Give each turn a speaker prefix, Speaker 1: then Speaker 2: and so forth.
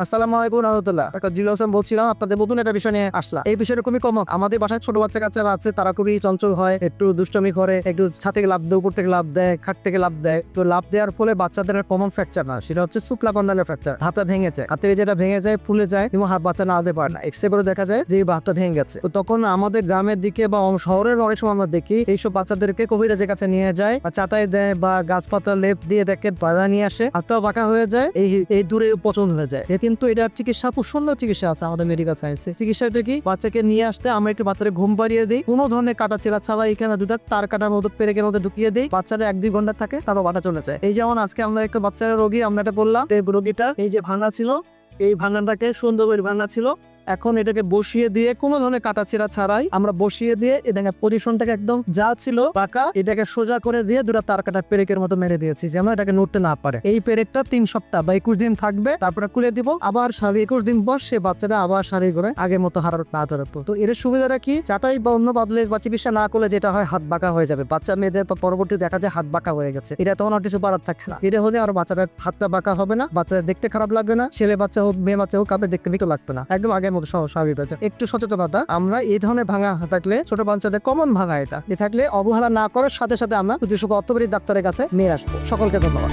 Speaker 1: আসসালামু আলাইকুম রহমতুল্লাহ। জিল হোসেন বলছিলাম, আপনাদের নতুন একটা বিষয় নিয়ে আসলাম। এই বিষয়টা খুবই আমাদের বাসায় ছোট বাচ্চা কাচ্চারা আছে, তারা খুবই চঞ্চল হয়, একটু দুষ্টমি করে, একটু লাভ দেয় উপর থেকে লাভ দেয়, খাট থেকে লাভ দেয়। তো লাভ দেওয়ার ফলে বাচ্চাদের কমন ফ্র্যাকচার না, সেটা হচ্ছে সুপলা কন্ডালের ফ্র্যাকচার হাতটা ভেঙে যায়। হাত যেটা ভেঙে যায়, ফুলে যায়, এবং হাত বাচ্চা পারে না। দেখা যায় যে হাতটা ভেঙে গেছে। তো তখন আমাদের গ্রামের দিকে বা শহরের অনেক সময় আমরা দেখি, এইসব বাচ্চাদেরকে কবিরাজের কাছে নিয়ে যায়, বা চাটাই দেয়, বা গাছপাতা লেপ দিয়ে দেখে, বাধা নিয়ে আসে, হাতটাও বাঁকা হয়ে যায়, এই এই দূরে পচন হয়ে যায়। কিন্তু এটা চিকিৎসা, খুব সুন্দর চিকিৎসা আছে আমাদের মেডিকেল সায়েন্সে চিকিৎসাটা কি, বাচ্চাকে নিয়ে আসতে আমরা একটু বাচ্চাকে ঘুম পাড়িয়ে দিই। কোনো ধরনের কাটা ছেঁড়া ছাড়া এখানে দুটা তার কাটার মতো পেরেকের মধ্যে ঢুকিয়ে দিই। বাচ্চারা এক দুই ঘণ্টা থাকে, তারপর বাটা চলে যায়। এই যেমন আজকে আমরা একটা বাচ্চারা রোগী, আমরা এটা করলাম রোগীটা এই যে ভাঙা ছিল, এই ভাঙাটাকে সুন্দর করে ভাঙা ছিল। এখন এটাকে বসিয়ে দিয়ে কোনো ধরনের কাটা ছেঁড়া ছাড়াই আমরা বসিয়ে দিয়ে এটাকে পজিশনটাকে একদম যা ছিল পাকা, এটাকে সোজা করে দিয়ে দুটা তার কাটা পেরেকের মতো মেরে দিয়েছি যেন এটাকে নড়তে না পারে। এই পেরেকটা তিন সপ্তাহ বা একুশ দিন থাকবে, তারপরে খুলে দিব। আবার সাড়ে একুশ দিন পর সে বাচ্চাটা আবার সারি করে আগের মতো হারার না চড়াবো তো এর সুবিধাটা কি? চাটাই বা অন্য বদলে বা চিকিৎসা না করলে যেটা হয়, হাত বাঁকা হয়ে যাবে। বাচ্চা মেয়েদের পরবর্তী দেখা যায় হাত বাঁকা হয়ে গেছে। এটা তখন আর কিছু পারার থাকে না। এটা হলে আর বাচ্চাটার হাতটা বাঁকা হবে না। বাচ্চাটা দেখতে খারাপ লাগবে না। ছেলে বাচ্চা হোক, মেয়ে বাচ্চা হোক, কাউকে দেখতে মতো লাগবে না। একদম আগের মতো স্বাভাবিক আছে একটু সচেতনতা। আমরা এই ধরনের ভাঙা থাকলে ছোট বাচ্চাদের কমন ভাঙা এটা। এ থাকলে অবহেলা না করার সাথে সাথে আমরা প্রতিশোধ অর্থপরী ডাক্তারের কাছে নিয়ে আসব। সকলকে ধন্যবাদ।